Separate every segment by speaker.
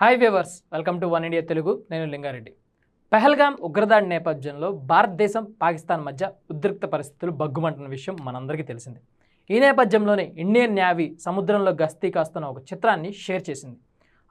Speaker 1: Hi viewers welcome to one India Telugu నేను లింగారెడ్డి. పెహల్గాం ఉగ్రదాడి నేపథ్యంలో భారతదేశం పాకిస్తాన్ మధ్య ఉద్రిక్త పరిస్థితులు బగ్గుమంటున్న విషయం మనందరికీ తెలిసింది. ఈ నేపథ్యంలోనే ఇండియన్ న్యావీ సముద్రంలో గస్తీ కాస్తున్న ఒక చిత్రాన్ని షేర్ చేసింది.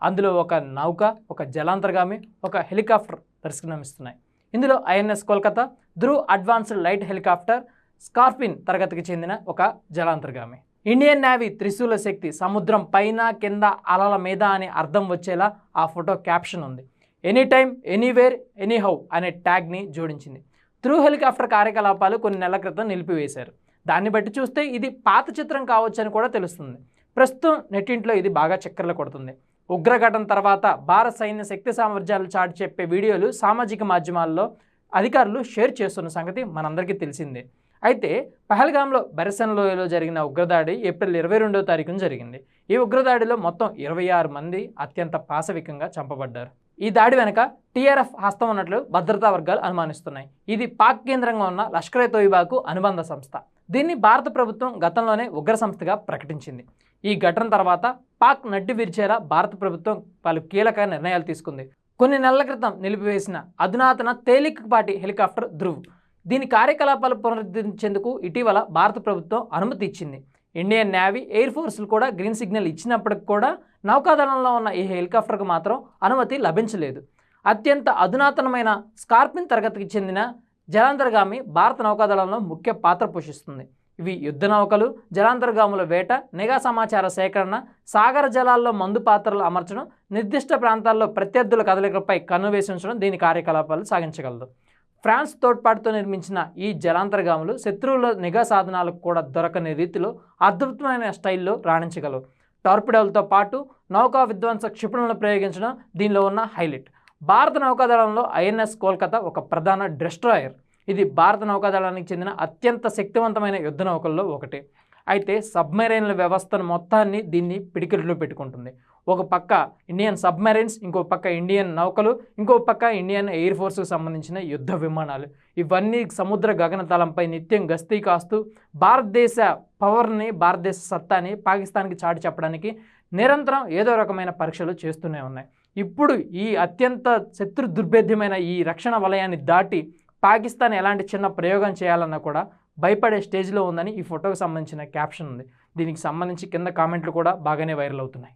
Speaker 1: అందులో ఒక నౌక ఒక జలాంతర్గామి ఒక హెలికాప్టర్ దర్శనమిస్తున్నాయి. ఇందులో INS Kolkata Dhruv advanced light helicopter Scorpene తరగతికి చెందిన ఒక జలాంతర్గామి. ఇండియన్ నేవీ త్రిశూల శక్తి సముద్రం పైన కింద అలల మీద అని అర్థం వచ్చేలా ఆ ఫోటో క్యాప్షన్ ఉంది. ఎనీ టైమ్ ఎనీవేర్ ఎనీహౌ అనే ట్యాగ్ని జోడించింది. త్రూ హెలికాప్టర్ కార్యకలాపాలు కొన్ని నెలల క్రితం నిలిపివేశారు. దాన్ని బట్టి చూస్తే ఇది పాత చిత్రం కావచ్చని కూడా తెలుస్తుంది. ప్రస్తుతం నెట్టింట్లో ఇది బాగా చక్కర్లు కొడుతుంది. ఉగ్రఘటన తర్వాత భారత సైన్య శక్తి సామర్థ్యాలు చాటి చెప్పే వీడియోలు సామాజిక మాధ్యమాల్లో అధికారులు షేర్ చేస్తున్న సంగతి మనందరికీ తెలిసిందే. అయితే పహల్గామ్లో బెరసన్ లోయలో జరిగిన ఉగ్రదాడి ఏప్రిల్ ఇరవై రెండవ తారీఖున జరిగింది. ఈ ఉగ్రదాడిలో మొత్తం ఇరవై ఆరు మంది అత్యంత పాశవికంగా చంపబడ్డారు. ఈ దాడి వెనక టీఆర్ఎఫ్ హస్తం ఉన్నట్లు భద్రతా వర్గాలు అనుమానిస్తున్నాయి. ఇది పాక్ కేంద్రంగా ఉన్న లష్కరే తోయిబాకు అనుబంధ సంస్థ. దీన్ని భారత ప్రభుత్వం గతంలోనే ఉగ్ర సంస్థగా ప్రకటించింది. ఈ ఘటన తర్వాత పాక్ నడ్డి విరిచేలా భారత ప్రభుత్వం పలు కీలక నిర్ణయాలు తీసుకుంది. కొన్ని నెలల క్రితం నిలిపివేసిన అధునాతన తేలికపాటి హెలికాప్టర్ ధ్రువ్ దీని కార్యకలాపాలు పునరుద్ధరించేందుకు ఇటీవల భారత ప్రభుత్వం అనుమతి ఇచ్చింది. ఇండియన్ నేవీ ఎయిర్ ఫోర్స్లు కూడా గ్రీన్ సిగ్నల్ ఇచ్చినప్పటికి కూడా నౌకాదళంలో ఉన్న ఈ హెలికాప్టర్కు మాత్రం అనుమతి లభించలేదు. అత్యంత అధునాతనమైన స్కార్పిన్ తరగతికి చెందిన జలాంతర్గామి భారత నౌకాదళంలో ముఖ్య పాత్ర పోషిస్తుంది. ఇవి యుద్ధ నౌకలు జలాంతర్గాముల వేట నిఘా సమాచార సేకరణ సాగర జలాల్లో మందు పాత్రలు అమర్చడం నిర్దిష్ట ప్రాంతాల్లో ప్రత్యర్థుల కదలికలపై కన్ను వేసి ఉంచడం దీని కార్యకలాపాలు సాగించగలదు. ఫ్రాన్స్ తోడ్పాటుతో నిర్మించిన ఈ జలాంతర్గాములు శత్రువుల నిఘా సాధనాలకు కూడా దొరకని రీతిలో అద్భుతమైన స్టైల్లో రాణించగలవు. టార్పిడోలతో పాటు నౌకా విధ్వంస క్షిపణులను ప్రయోగించడం దీనిలో ఉన్న హైలైట్. భారత నౌకాదళంలో ఐఎన్ఎస్ కోల్కతా ఒక ప్రధాన డిస్ట్రాయర్. ఇది భారత నౌకాదళానికి చెందిన అత్యంత శక్తివంతమైన యుద్ధ నౌకల్లో ఒకటి. అయితే సబ్మెరైన్ల వ్యవస్థను మొత్తాన్ని దీన్ని పిడికిట్లో పెట్టుకుంటుంది. ఒక పక్క ఇండియన్ సబ్మెరైన్స్ ఇంకో పక్క ఇండియన్ నౌకలు ఇంకో పక్క ఇండియన్ ఎయిర్ ఫోర్స్కు సంబంధించిన యుద్ధ విమానాలు. ఇవన్నీ సముద్ర గగనతలంపై నిత్యం గస్తీ కాస్తూ భారతదేశ పవర్ని భారతదేశ సత్తాని పాకిస్తాన్కి చాటి చెప్పడానికి నిరంతరం ఏదో రకమైన పరీక్షలు చేస్తూనే ఉన్నాయి. ఇప్పుడు ఈ అత్యంత శత్రు దుర్భేద్యమైన ఈ రక్షణ వలయాన్ని దాటి పాకిస్తాన్ ఎలాంటి చిన్న ప్రయోగం చేయాలన్నా కూడా భయపడే స్టేజ్లో ఉందని ఈ ఫోటోకి సంబంధించిన క్యాప్షన్ ఉంది. దీనికి సంబంధించి కింద కామెంట్లు కూడా బాగానే వైరల్ అవుతున్నాయి.